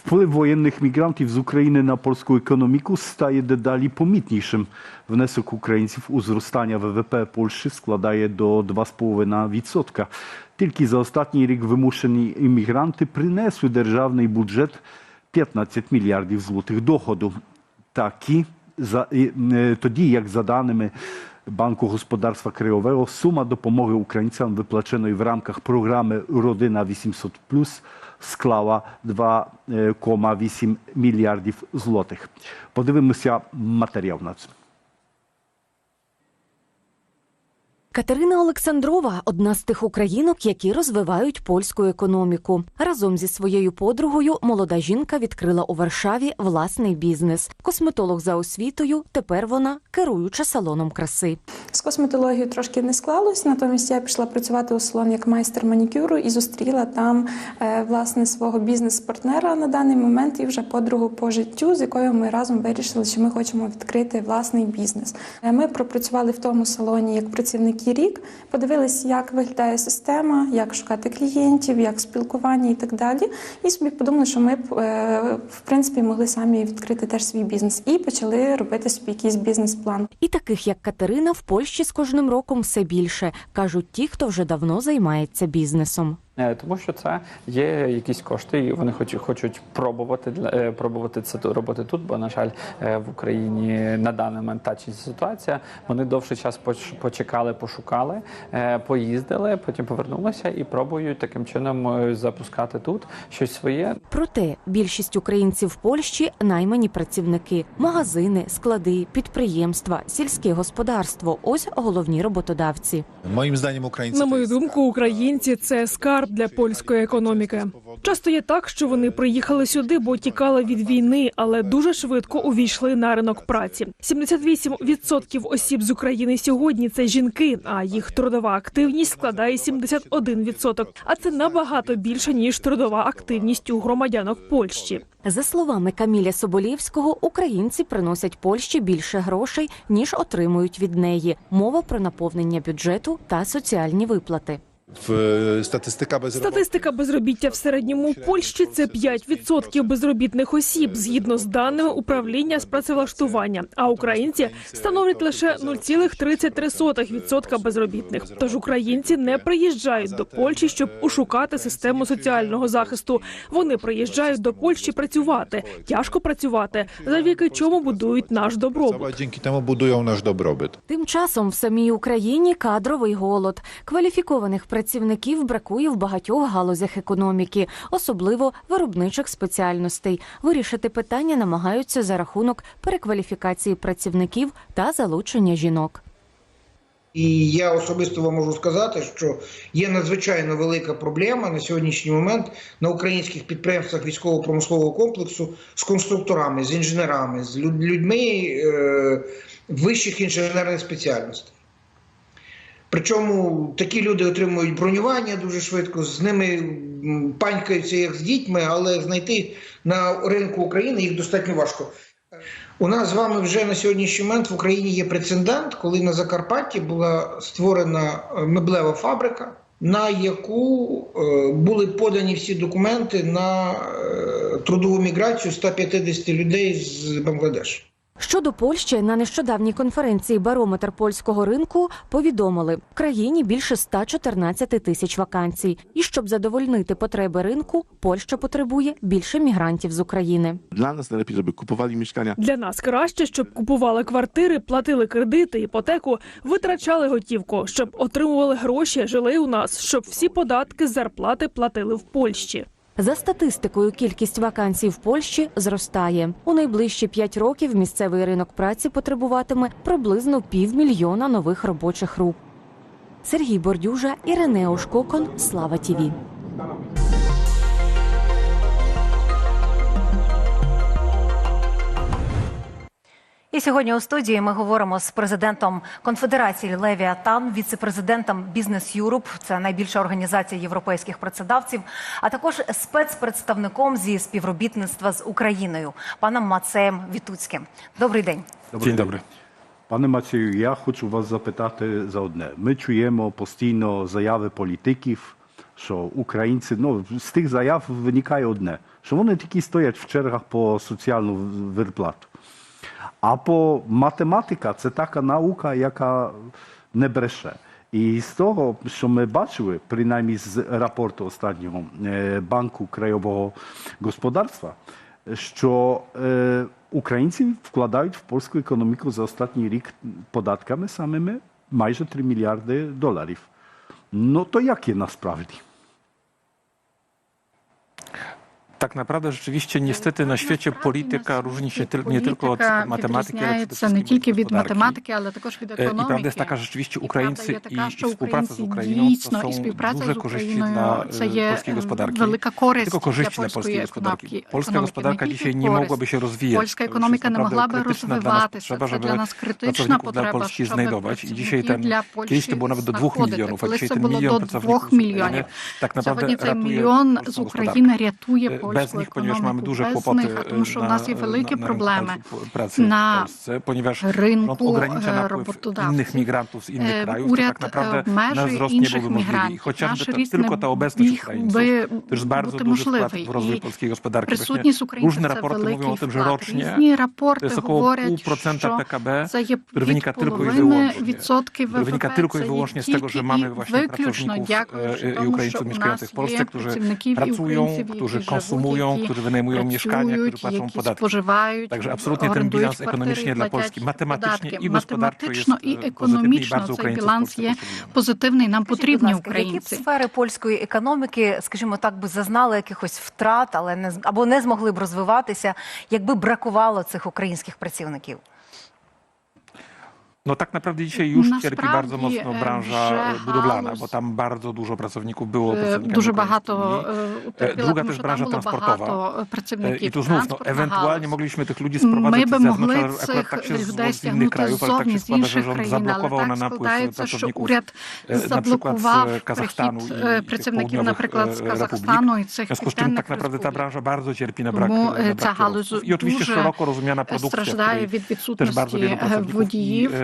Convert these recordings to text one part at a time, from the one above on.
Wpływ wojennych migrantów z Ukrainy na polską ekonomikę staje dedali pomітнішим. Внесок українців у зростання ВВП Польщі складає до 2,5%. Тільки за останній рік вимушені іммігранти принесли державний бюджет 15 мільярдів злотих доходу. Такі за тоді, як за даними Банку господарства Крайового, сума допомоги українцям, виплаченої в рамках програми Родина 800+, склала 2,8 мільярдів злотих. Подивимося матеріал на це. Катерина Олександрова одна з тих українок, які розвивають польську економіку. Разом зі своєю подругою молода жінка відкрила у Варшаві власний бізнес. Косметолог за освітою. Тепер вона керуюча салоном краси. З косметологією трошки не склалось, натомість я пішла працювати у салон як майстер манікюру і зустріла там е, власне свого бізнес-партнера на даний момент і вже подругу по життю, з якою ми разом вирішили, що ми хочемо відкрити власний бізнес. Е, Ми пропрацювали в тому салоні як працівники рік, подивилися, як виглядає система, як шукати клієнтів, як спілкування і так далі. І собі подумали, що ми б е, в принципі могли самі відкрити теж свій бізнес і почали робити собі якийсь бізнес-план. І таких, як Катерина, в Польщі з кожним роком все більше, кажуть ті, хто вже давно займається бізнесом. Е, Тому що це є якісь кошти, і вони хочуть, хочуть пробувати для е, пробувати це робити тут, бо на жаль, е, в Україні на даний момент та чи ситуація. Вони довший час почекали, пошукали, поїздили, потім повернулися і пробують таким чином запускати тут щось своє. Проте більшість українців в Польщі наймані працівники, магазини, склади, підприємства, сільське господарство ось головні роботодавці. Moim zdaniem Ukraińcy На мою думку, українці це скарб для польської економіки. Часто є так, що вони приїхали сюди, бо тікали від війни, але дуже швидко увійшли на ринок праці. 78% осіб з України сьогодні це жінки, а їх трудова активність складає 71%. А це набагато більше ніж трудова активність у громадянок Польщі. За словами Каміля Соболєвського, українці приносять Польщі більше грошей ніж отримують від неї. Мова про наповнення бюджету та соціальні виплати. Bezrobocia. Статистика безробіття в середньому в Польщі це 5% безробітних осіб згідно з даними управління з працевлаштування. А українці становлять лише 0,33% безробітних. Тож українці не приїжджають до Польщі, щоб ушукати систему соціального захисту. Вони приїжджають до Польщі працювати, тяжко працювати, завдяки чому будують наш добробут. Dzięki temu budują nasz dobrobyt. Тим часом в самій Україні кадровий голод. Кваліфікованих працівників бракує в багатьох галузях економіки, особливо виробничих спеціальностей. Вирішити питання намагаються за рахунок перекваліфікації працівників та залучення жінок. І я особисто вам можу сказати, що є надзвичайно велика проблема на сьогоднішній момент на українських підприємствах військово-промислового комплексу з конструкторами, з інженерами, з людьми е, вищих інженерних спеціальностей. Причому такі люди отримують бронювання дуже швидко, з ними панькаються як з дітьми, але знайти на ринку України їх достатньо важко. У нас з вами вже на сьогоднішній момент в Україні є прецедент, коли на Закарпатті була створена е, меблева фабрика, на яку е, були подані всі документи на е, трудову міграцію 150 людей з Бангладешу. Щодо Польщі, на нещодавній конференції Барометр польського ринку повідомили, в країні більше 114 тисяч вакансій. І щоб задовольнити потреби ринку, Польща потребує більше мігрантів з України. Dla nas najlepiej, żeby kupowali mieszkania Для нас краще, щоб купували квартири, платили кредити, іпотеку, витрачали готівку, щоб отримували гроші, жили у нас, щоб всі податки з зарплати платили в Польщі. За статистикою, кількість вакансій в Польщі зростає. У найближчі п'ять років місцевий ринок праці потребуватиме приблизно півмільйона нових робочих рук. Сергій Бордюжа, Іринео Шкокон, Слава Тіві. І сьогодні у студії ми говоримо з президентом конфедерації Левіатан, віцепрезидентом Бізнес Юруп, це найбільша організація європейських працедавців, а також спецпредставником зі співробітництва з Україною, паном Мацеєм Вітуцьким. Добрий день, добрий день. Пане Мацею, я хочу вас запитати за одне. Ми чуємо постійно заяви політиків, що українці ну з тих заяв виникає одне, що вони такі стоять в чергах по соціальну вирплату. Або математика це така наука, яка не бреше. І з того, що ми бачили, принаймні з рапорту останнього банку краєвого господарства, що українці вкладають в польську економіку за останній рік податками самими майже 3 мільярди доларів. No to jakie na sprawdzi? tak naprawdę rzeczywiście niestety na świecie polityka różni się tyl, nie tylko od matematyki, ale przede tylko od matematyki, ale od ekonomiki. I prawda jest taka, że rzeczywiście Ukraińcy i, i współpraca z Ukrainą to są duże e, korzyści dla polskiej gospodarki. Tylko korzyści dla polskiej gospodarki. Polska gospodarka dzisiaj nie mogłaby się rozwijać. Polska ekonomika nie mogłaby rozwijać się. Trzeba, żeby krytyczna dla Polski znajdować. I dzisiaj ten, kiedyś to było nawet do dwóch milionów, a dzisiaj ten milion pracowników e, z Ukrainy tak naprawdę ratuje milion z Ukrainy ratuje e, без них, понівеж маємо дуже без хлопоти, них, тому що на, в нас є великі на, проблеми праці на понівеж ринку роботодавців. мігрантів з інших країв, уряд так направде на зрост не були можливі. Хоча б тільки та обезпечність українців. Тож дуже дуже склад в розвитку господарки. Присутність українців – це рапорти mówią o tym, że rocznie Різні рапорти jest говорять, 0,5% PKB, który wynika tylko i wyłącznie, który wynika tylko i wyłącznie z tego, że mamy właśnie pracowników i Ukraińców mieszkających wynajmują, którzy які wynajmują mieszkania, którzy płacą які podatki. spożywają, Także absolutnie ten bilans ekonomicznie dla Polski matematycznie i gospodarczo jest і економічно цей біланс є позитивний. Нам потрібні українці. Які сфери польської економіки, скажімо так, би зазнали якихось втрат, але не або не змогли б розвиватися, якби бракувало цих українських працівників. No tak naprawdę dzisiaj już cierpi bardzo mocno branża e, budowlana, bo tam bardzo dużo pracowników było. Дуже багато e, Druga też branża transportowa. E, I tu znów, no, ewentualnie mogliśmy tych ludzi sprowadzać z zewnątrz, ale akurat tak się z innych krajów, ale tak się składa, że rząd zablokował na napływ pracowników na przykład z Kazachstanu i, pracownikів, наприклад, з związku z czym tak naprawdę ta branża bardzo cierpi na brak, na brak I oczywiście szeroko rozumiana produkcja, też bardzo wielu pracowników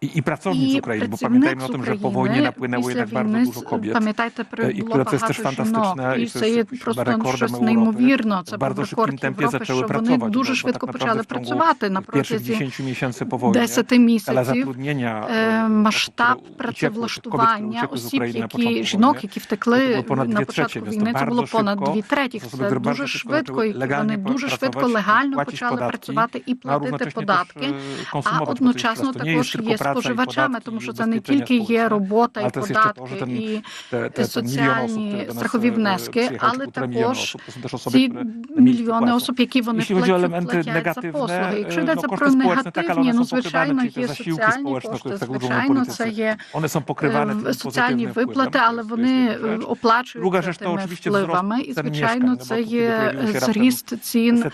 І і працівниць і України, бо пам'ятаємо о тим, що по війні на, на багато дуже кобіт. Пам'ятаєте, і це теж фантастична і це є просто ну, щось неймовірно. Це був рекорд Європи, що вони дуже швидко почали працювати на протязі 10 місяців по е, масштаб працевлаштування осіб, які жінок, які втекли на початку війни, це було понад дві третіх. Це дуже швидко, і вони дуже швидко легально почали працювати і платити податки, а одночасно також є споживачами, тому що це не тільки є робота і податки, і соціальні страхові внески, але також ці мільйони осіб, які вони платять за послуги. Якщо йдеться про негативні, ну звичайно, є соціальні кошти, звичайно, це є ем, соціальні виплати, але вони оплачуються тими впливами, і звичайно, це є зріст цін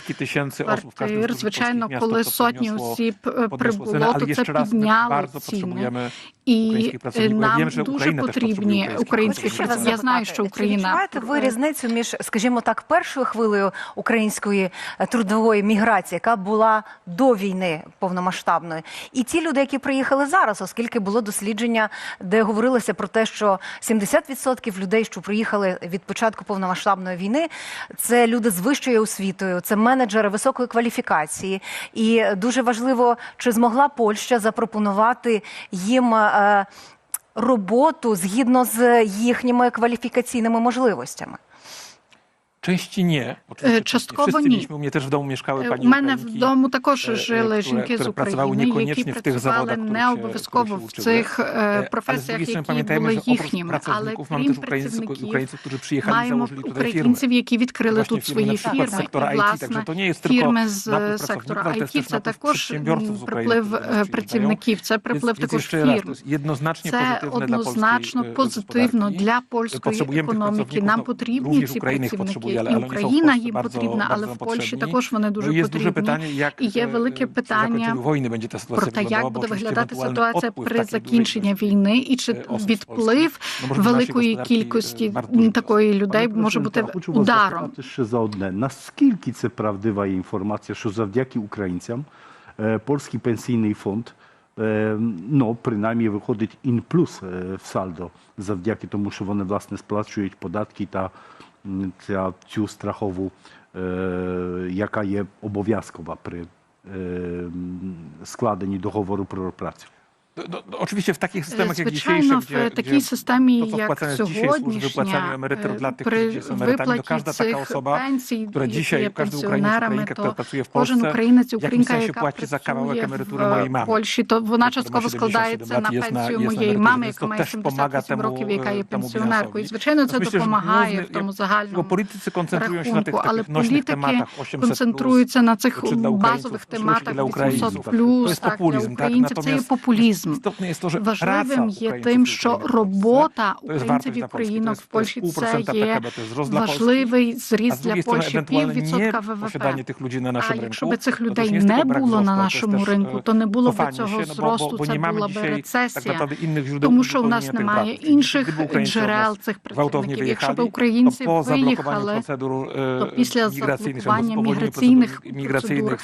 квартир. Звичайно, коли сотні осіб прибуло, то це підняло bardzo potrzebujemy і е, нам дуже потрібні українські працівники. Я знаю, що Україна Чи відчуваєте ви різницю між, скажімо так, першою хвилею української е, трудової міграції, яка була до війни повномасштабної, і ті люди, які приїхали зараз, оскільки було дослідження, де говорилося про те, що 70% людей, що приїхали від початку повномасштабної війни, це люди з вищою освітою, це менеджери високої кваліфікації, і дуже важливо, чи змогла Польща запропонувати їм. Е, Е, роботу згідно з їхніми кваліфікаційними можливостями? Честі nie. Частково ні. Mieliśmy, u mnie też w domu mieszkały мене Ukrainki, вдома також жили жінки з України, які працювали не обов'язково в цих професіях, які були їхнім. Але крім працівників, маємо українців, які відкрили тут свої фірми. І, власне, фірми з сектора IT – це також приплив працівників, це приплив також фірм. Це однозначно позитивно для польської економіки. Нам потрібні ці працівники, і Україна їм потрібна, але в Польщі також вони дуже потрібні. І є велике питання про те, як буде виглядати ситуація при закінченні війни, і чи відплив великої кількості такої людей може бути ударом. Ще за одне наскільки це правдива інформація, що завдяки українцям польський пенсійний фонд. ну принаймні виходить in плюс w saldo, zawdzięki temu, że one własne spłacają podatki, ta податки та м, ця, цю страхову, е, яка є обов'язкова при е, м, складенні договору про працю. No, no, no, oczywiście w takich systemach jak dzisiejsze, в gdzie, такій gdzie to, co wypłacaniu emerytur е, dla tych, при którzy są emerytami, to виплаті każda taka цих osoba, пенсій, która dzisiaj, każdy Ukrainiec, пенсіонерами, Ukrainka, która то pracuje w кожен Polsce, українець, w українка, sensie яка płaci za kawałek працює emerytury mojej в mamy. Польщі, то вона частково 77 складається на пенсію моєї мами, яка має też pomaga 78 temu, років, яка є e, пенсіонеркою. І, звичайно, це допомагає в тому загальному рахунку, але політики tematach 800+, концентруються на цих базових тематах dla Ukraińców. 800 плюс, To jest так, для українців. Це є популізм. Że Важливим є тим, що робота українців українок в Польщі це є важливий зріст для Польщі піввідсотка ВВП. А якщо би цих людей не було на нашому ринку, e, то не було б цього зросту, це була б рецесія. Тому що в нас немає інших джерел цих працівників. Якщо б українці виїхали, то e, після заблокування міграційних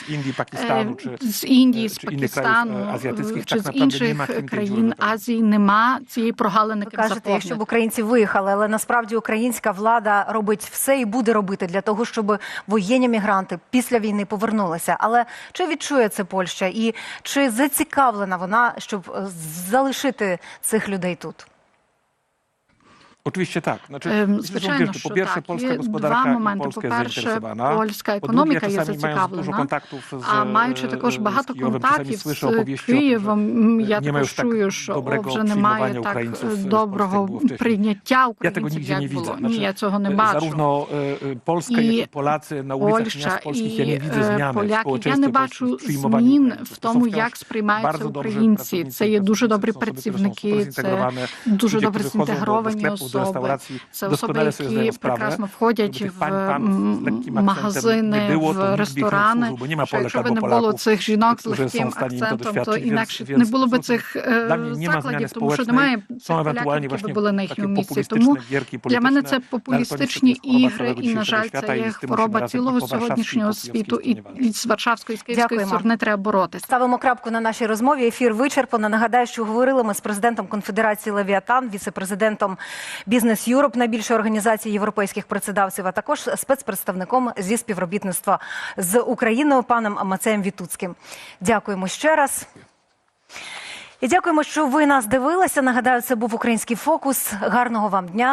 z Indii, Pakistanu, czy, Е, з Індії, з чи Пакистану e, чи з nie інших країн. Азії нема цієї прогалини Ви кажете, якщо б українці виїхали, але насправді українська влада робить все і буде робити для того, щоб воєнні мігранти після війни повернулися. Але чи відчує це Польща і чи зацікавлена вона, щоб залишити цих людей тут? Oczywiście tak. Znaczy, Ем, Звичайно, що так. Є два моменти. По-перше, польська економіка є зацікавлена. А маючи також e, багато контактів з Києвом, я також чую, що вже немає так доброго прийняття українців, як було. Ні, я цього не e, бачу. E, e, ulicach Польща і е, поляки. Я не бачу змін в тому, як сприймаються українці. Це є дуже добрі працівники, це дуже добре зінтегровані do особи. restauracji, Це особи, які прекрасно входять в магазини, в ресторани. Що якщо б не було цих жінок з легким акцентом, то інакше не було би цих е, закладів, тому що немає поляків, які би були на їхньому місці. Тому для мене це популістичні ігри, і на жаль, це є хвороба цілого сьогоднішнього світу, і, з Варшавської з київської сторони треба боротися. Ставимо крапку на нашій розмові. Ефір вичерпано. Нагадаю, що говорили ми з президентом Конфедерації Левіатан, віце-президентом Бізнес Юроп, найбільшої організації європейських працедавців, а також спецпредставником зі співробітництва з Україною паном Мацеєм Вітуцьким. Дякуємо ще раз. І дякуємо, що ви нас дивилися. Нагадаю, це був український фокус. Гарного вам дня.